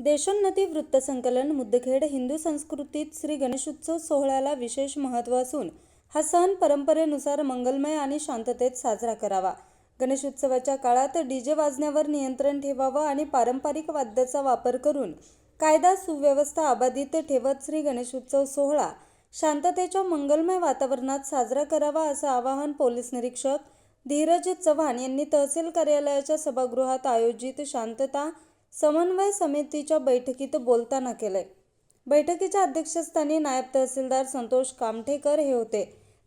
देशोन्नती वृत्तसंकलन मुद्दखेड हिंदू संस्कृतीत श्री गणेशोत्सव सोहळ्याला विशेष महत्त्व असून हा सण परंपरेनुसार मंगलमय आणि शांततेत साजरा करावा. गणेशोत्सवाच्या काळात डीजे वाजण्यावर नियंत्रण ठेवावं आणि पारंपरिक वाद्याचा वापर करून कायदा सुव्यवस्था अबाधित ठेवत श्री गणेशोत्सव सोहळा शांततेच्या मंगलमय वातावरणात साजरा करावा असं आवाहन पोलीस निरीक्षक धीरज चव्हाण यांनी तहसील कार्यालयाच्या सभागृहात आयोजित शांतता समन्वय समितीच्या बैठकीत बोलताना केलंय. बैठकीच्या अध्यक्षस्थानी नायब तहसीलदार संतोष कामठेकर हे होते.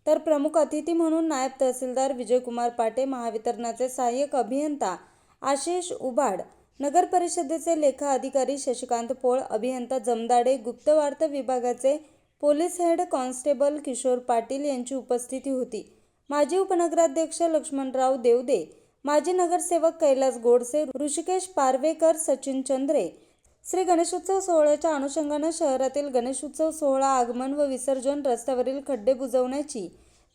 तर प्रमुख अतिथी म्हणून नायब तहसीलदार विजयकुमार पाटे महावितरणाचे सहाय्यक अभियंता आशिष उबाड नगर परिषदेचे लेखा अधिकारी शशिकांत पोळ अभियंता जमदाडे गुप्तवार्ता विभागाचे police head constable Kishor Patil यांची उपस्थिती होती. माजी उपनगराध्यक्ष लक्ष्मणराव देवदे माजी नगरसेवक कैलास गोडसे ऋषिकेश पारवेकर सचिन चंद्रे श्री गणेशोत्सव सोहळ्याच्या अनुषंगानं शहरातील गणेशोत्सव सोहळा आगमन व विसर्जन रस्त्यावरील खड्डे बुजवण्याची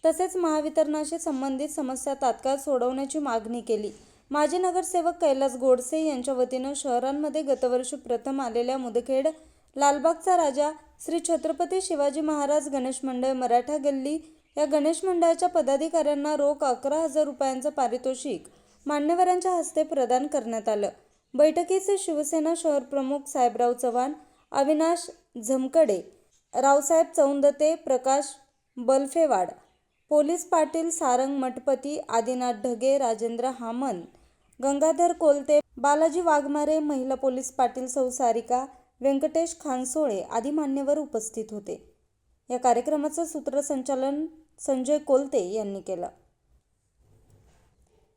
तसेच महावितरणाशी संबंधित समस्या तात्काळ सोडवण्याची मागणी केली. माजी नगरसेवक कैलास गोडसे यांच्या वतीनं शहरांमध्ये गतवर्षी प्रथम आलेल्या मुदखेड लालबागचा राजा श्री छत्रपती शिवाजी महाराज गणेश मंडळ मराठा गल्ली या गणेश मंडळाच्या पदाधिकाऱ्यांना रोख अकरा हजार रुपयांचं पारितोषिक मान्यवरांच्या हस्ते प्रदान करण्यात आलं. बैठकीचे शिवसेना शहर प्रमुख साहेबराव चव्हाण अविनाश झमकडे रावसाहेब चौंदते प्रकाश बलफेवाड पोलीस पाटील सारंग मठपती आदिनाथ ढगे राजेंद्र हामन गंगाधर कोलते बालाजी वाघमारे महिला पोलीस पाटील सौ सारिका व्यंकटेश खानसोळे आदी मान्यवर उपस्थित होते. या कार्यक्रमाचं सूत्रसंचालन संजय कोलते यांनी केलं.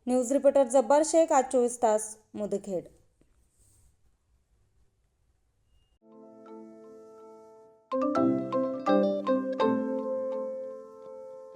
न्यूज रिपोर्टर जब्बार शेख आज चोवीस तास मुदखेड.